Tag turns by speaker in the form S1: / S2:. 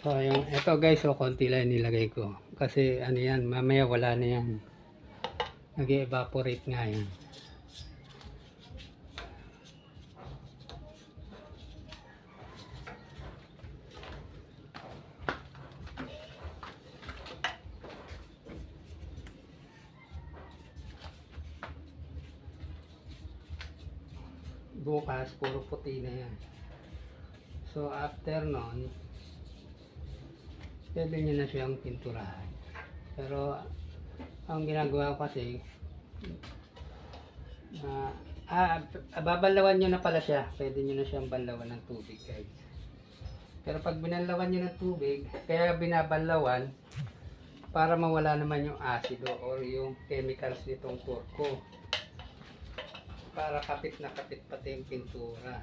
S1: So, yung, ito guys, so, konti lang nilagay ko. Kasi, ano yan, mamaya wala na yan. Nag-evaporate nga yan. Bukas, puro puti na yan. So, after nun, pwede nyo na siyang pinturahan. Pero, ang ginagawa ko kasi, na ah, babalawan nyo na pala siya. Pwede nyo na siyang balawan ng tubig, guys. Pero pag binalawan nyo ng tubig, kaya binabalawan, para mawala naman yung asido or yung chemicals nitong turko. Para kapit na kapit pati yung pintura.